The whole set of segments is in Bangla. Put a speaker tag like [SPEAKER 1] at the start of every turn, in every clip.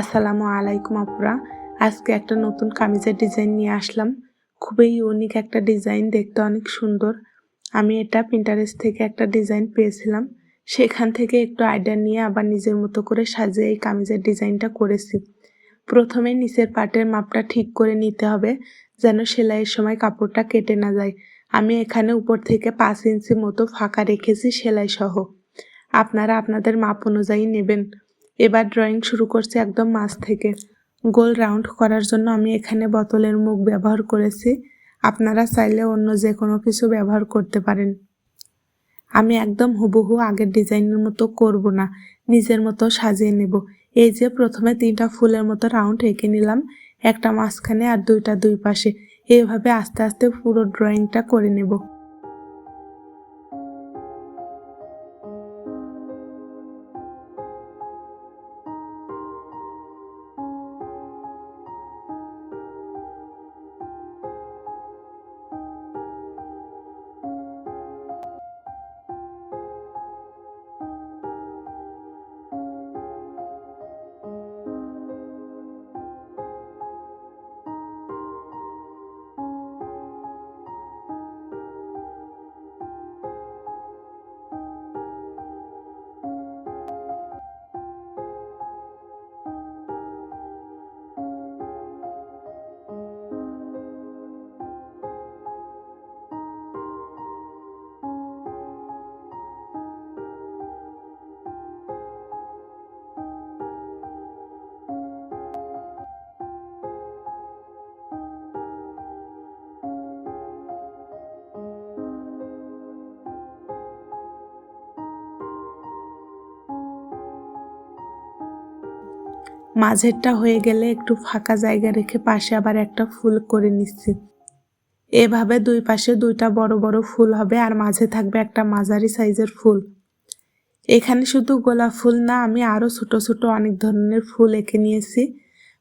[SPEAKER 1] আসসালামু আলাইকুম আপুরা। আজকে একটা নতুন কামিজের ডিজাইন নিয়ে আসলাম। খুবই ইউনিক একটা ডিজাইন, দেখতে অনেক সুন্দর। আমি এটা প্রিন্টারেস্ট থেকে একটা ডিজাইন পেয়েছিলাম। সেখান থেকে একটু আইডিয়া নিয়ে আবার নিজের মতো করে সাজিয়ে এই কামিজের ডিজাইনটা করেছি। প্রথমে নিচের পাটের মাপটা ঠিক করে নিতে হবে, যেন সেলাইয়ের সময় কাপড়টা কেটে না যায়। আমি এখানে উপর থেকে পাঁচ ইঞ্চি মতো ফাঁকা রেখেছি সেলাই সহ আপনারা আপনাদের মাপ অনুযায়ী নেবেন। এবার ড্রয়িং শুরু করছি একদম মাছ থেকে। গোল রাউন্ড করার জন্য আমি এখানে বোতলের মুখ ব্যবহার করেছি। আপনারা চাইলে অন্য যে কোনো কিছু ব্যবহার করতে পারেন। আমি একদম হুবহু আগের ডিজাইনের মতো করব না, নিজের মতো সাজিয়ে নেব। এই যে প্রথমে তিনটা ফুলের মতো রাউন্ড এঁকে নিলাম, একটা মাঝখানে আর দুইটা দুই পাশে। এইভাবে আস্তে আস্তে পুরো ড্রয়িংটা করে নেব। মাঝেরটা হয়ে গেলে একটু ফাঁকা জায়গা রেখে পাশে আবার একটা ফুল করে নিচ্ছি। এভাবে দুই পাশে দুইটা বড় বড় ফুল হবে আর মাঝে থাকবে একটা মাঝারি সাইজের ফুল। এখানে শুধু গোলাপ ফুল না, আমি আরও ছোট ছোট অনেক ধরনের ফুল এঁকে নিয়েছি।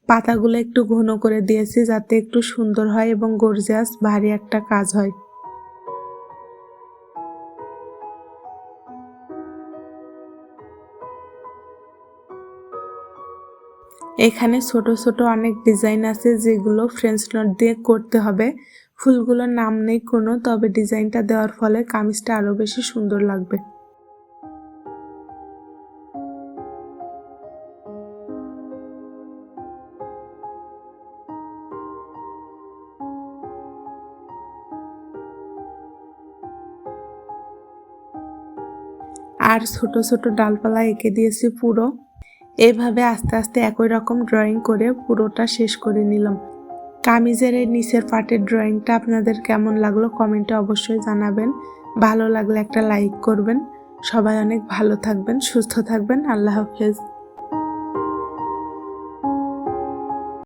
[SPEAKER 1] পাতাগুলো একটু ঘন করে দিয়েছি যাতে একটু সুন্দর হয় এবং গর্জিয়াস ভারী একটা কাজ হয়। এখানে ছোট ছোট অনেক ডিজাইন আছে যেগুলো ফ্রেঞ্চ নট দিয়ে করতে হবে। ফুলগুলোর নাম নেই কোনো, তবে ডিজাইনটা দেওয়ার ফলে কামিজটা আরও বেশি সুন্দর লাগবে। আর ছোট ছোট ডালপালা এঁকে দিয়েছি পুরো। এইভাবে আস্তে আস্তে একই রকম ড্রয়িং করে পুরোটা শেষ করে নিলাম। কামিজের এই নিচের পাটের ড্রয়িংটা আপনাদের কেমন লাগল কমেন্টে অবশ্যই জানাবেন। ভালো লাগলে একটা লাইক করবেন। সবাই অনেক ভালো থাকবেন, সুস্থ থাকবেন। আল্লাহ হাফেজ।